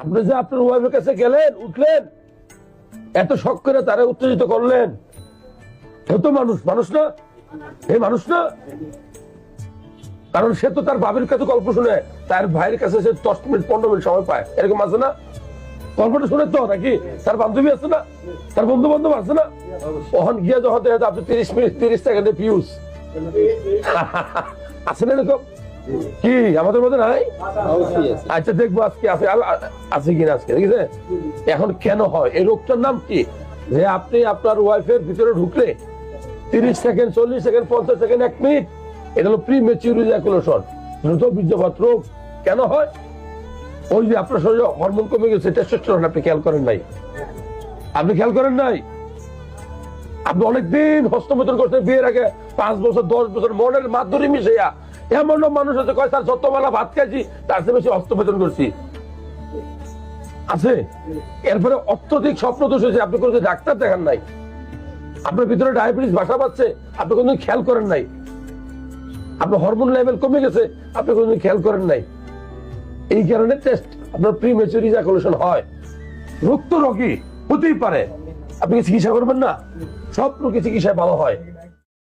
আপনি যে আপনার ওয়াইফের কাছে গেলেন, উঠলেন, এত শখ করে তারা উত্তেজিত করলেন এ তো মানুষ মানুষ না? এই মানুষ না? কারণ সে তো তার বাবির কাছে গল্প শুনে, তার ভাইয়ের কাছে সে দশ মিনিট, পনেরো মিনিট সময় পায়। এরকম আছে না? গল্পটা শুনে তো, নাকি? তার বান্ধবী আছে না? তার বন্ধু বান্ধব আছে না? ওখান গিয়ে যখন আপনি তিরিশ মিনিট, তিরিশ সেকেন্ডে ফিউজ আছে না এরকম? কি, আমাদের মধ্যে নাই? আচ্ছা দেখব আজকে আছে আছে কিনা আজকে এখন কেন হয়? এই রোগটার নাম কি? যে আপনি আপনার ওয়াইফের ভিতরে ঢুকলে, তিরিশ সেকেন্ড চল্লিশ সেকেন্ড পঞ্চাশ সেকেন্ড এক মিনিট এটা হলো প্রি মেচিউর ইজাকুলেশন দ্রুত বীর্যপাত রোগ। কেন হয়? ওই যে আপনার শরীরে হরমোন কমে গেছে টেস্টোস্টেরন আপনি খেয়াল করেন নাই। আপনি খেয়াল করেন নাই? আপনি অনেকদিন হস্তমৈথুন করছেন বিয়ের আগে পাঁচ বছর, দশ বছর, মনের মাধুরী মিশাইয়া এমন মানুষ আছে, কয় স্যার যতবেলা ভাত খাইছি, তার চেয়ে বেশি হস্তমৈথুন করছি। আছে? এরপরে অত্যধিক স্বপ্ন দোষ হয়েছে, আপনি কোনো ডাক্তার দেখান নাই। আপনার ভিতরে ডায়াবেটিস, বাসা পাচ্ছে আপনি কোনোদিন খেয়াল করেন নাই। আপনার হরমোন লেভেল কমে গেছে, আপনি কোনোদিন খেয়াল করেন নাই। এই কারণে টেস্ট আপনার প্রি মেচুর ইজাকুলেশন হয়। রোগ তো রোগী, হতেই পারে। আপনি চিকিৎসা করবেন না? সব রোগী চিকিৎসায় ভালো হয়।